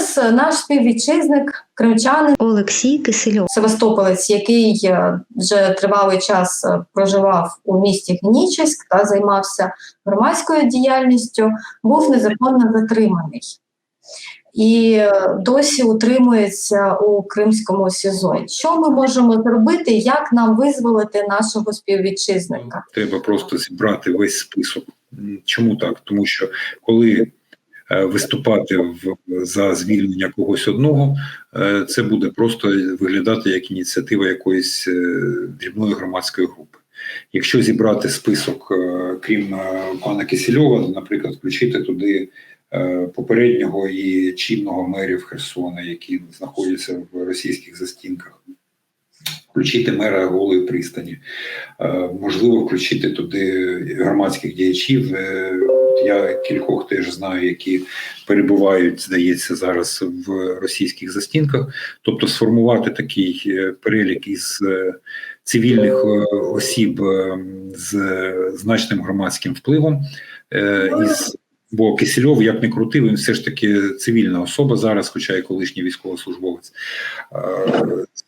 Зараз наш співвітчизник, кримчанин, Олексій Кисельов. Севастополець, який е, вже тривалий час е, проживав у місті Генічеськ та займався громадською діяльністю, був незаконно затриманий і е, досі утримується у Кримському СІЗО. Що ми можемо зробити? Як нам визволити нашого співвітчизника? Треба просто зібрати весь список. Чому так? Тому що коли виступати в, за звільнення когось одного, е, це буде просто виглядати як ініціатива якоїсь е, дрібної громадської групи. Якщо зібрати список, е, крім е, пана Кисельова, наприклад, включити туди е, попереднього і чинного мерів Херсона, які знаходяться в російських застінках, включити мера голої пристані, Е, можливо, включити туди громадських діячів. Я кількох теж знаю, які перебувають, здається, зараз в російських застінках. Тобто сформувати такий е, перелік із е, цивільних е, осіб з значним громадським впливом. із Бо Кисельов, як не крутив, він все ж таки цивільна особа зараз, хоча й колишній військовослужбовець.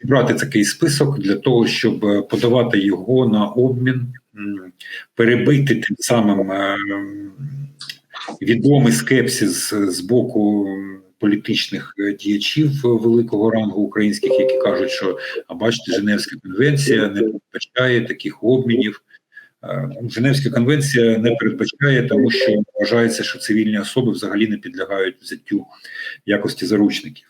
Зібрати такий список для того, щоб подавати його на обмін, перебити тим самим відомий скепсис з боку політичних е, діячів великого рангу українських, які кажуть, що а бачите, Женевська конвенція не передбачає таких обмінів. Е, Женевська конвенція не передбачає, тому що вважається, що цивільні особи взагалі не підлягають взяттю якості заручників.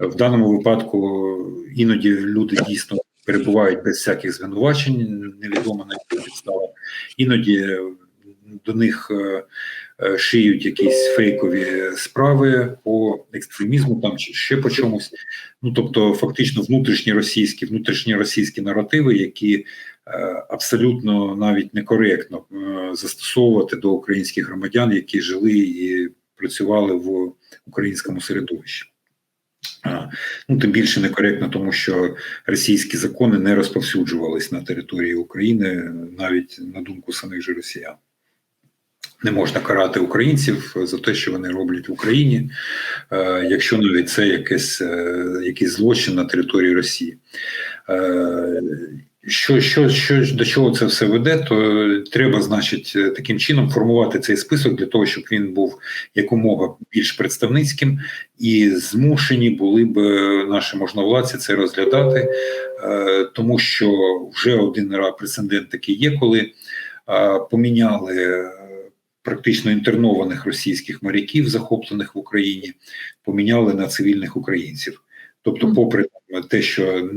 В даному випадку іноді люди дійсно перебувають без всяких звинувачень, невідомо на яких підставах. Іноді е, до них е, е, шиють якісь фейкові справи по екстремізму там чи ще по чомусь. Ну тобто, фактично, внутрішні російські, внутрішні російські наративи, які е, абсолютно навіть некоректно е, застосовувати до українських громадян, які жили і працювали в українському середовищі. Ну, тим більше некоректно, тому що російські закони не розповсюджувались на території України, навіть на думку самих же росіян. Не можна карати українців за те, що вони роблять в Україні, е, якщо навіть це якийсь, е, якийсь злочин на території Росії. Е, що, що, що до чого це все веде, то треба, значить, таким чином формувати цей список для того, щоб він був якомога більш представницьким, і змушені були б наші можновладці це розглядати, тому що вже один прецедент такий є, коли поміняли практично інтернованих російських моряків, захоплених в Україні, поміняли на цивільних українців. Тобто, попри те, що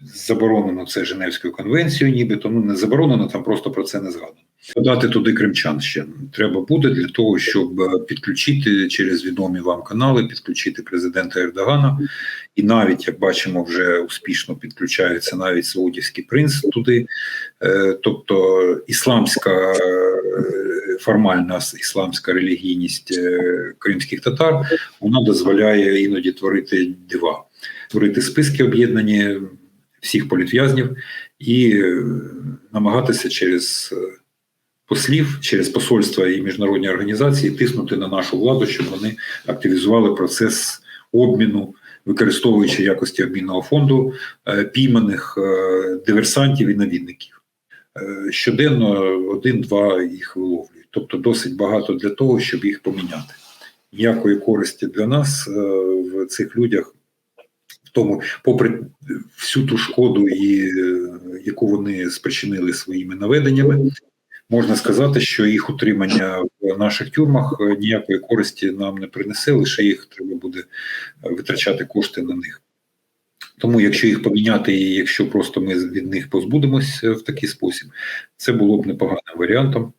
заборонено це Женевською конвенцією, нібито ну не заборонено, там просто про це не згадано. Додати туди кримчан ще треба буде для того, щоб е, підключити через відомі вам канали, підключити президента Ердогана, і навіть як бачимо, вже успішно підключається навіть Саудівський принц туди, Е, тобто ісламська е, формальна ісламська релігійність е, кримських татар, вона дозволяє іноді творити дива, творити списки об'єднані всіх політв'язнів і е, намагатися через е, послів, через посольства і міжнародні організації тиснути на нашу владу, щоб вони активізували процес обміну, використовуючи якості обмінного фонду пійманих диверсантів і навідників. Щоденно один-два їх виловлюють, тобто досить багато для того, щоб їх поміняти. Ніякої користі для нас е, в цих людях в тому, попри всю ту шкоду, і, е, яку вони спричинили своїми наведеннями, можна сказати, що їх утримання в наших тюрмах е, ніякої користі нам не принесе, лише їх треба буде витрачати кошти на них. Тому, якщо їх поміняти, і якщо просто ми від них позбудемось в такий спосіб, це було б непоганим варіантом.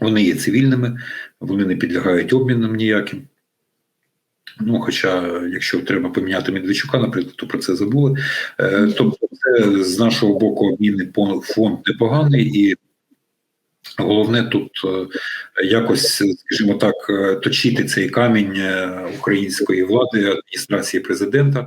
Вони є цивільними, вони не підлягають обмінам ніяким. Ну, хоча, якщо треба поміняти Медведчука, наприклад, то про це забули. Е, тобто, це з нашого боку обмінний фонд непоганий, і головне тут е, якось, скажімо так, е, точити цей камінь української влади, адміністрації президента.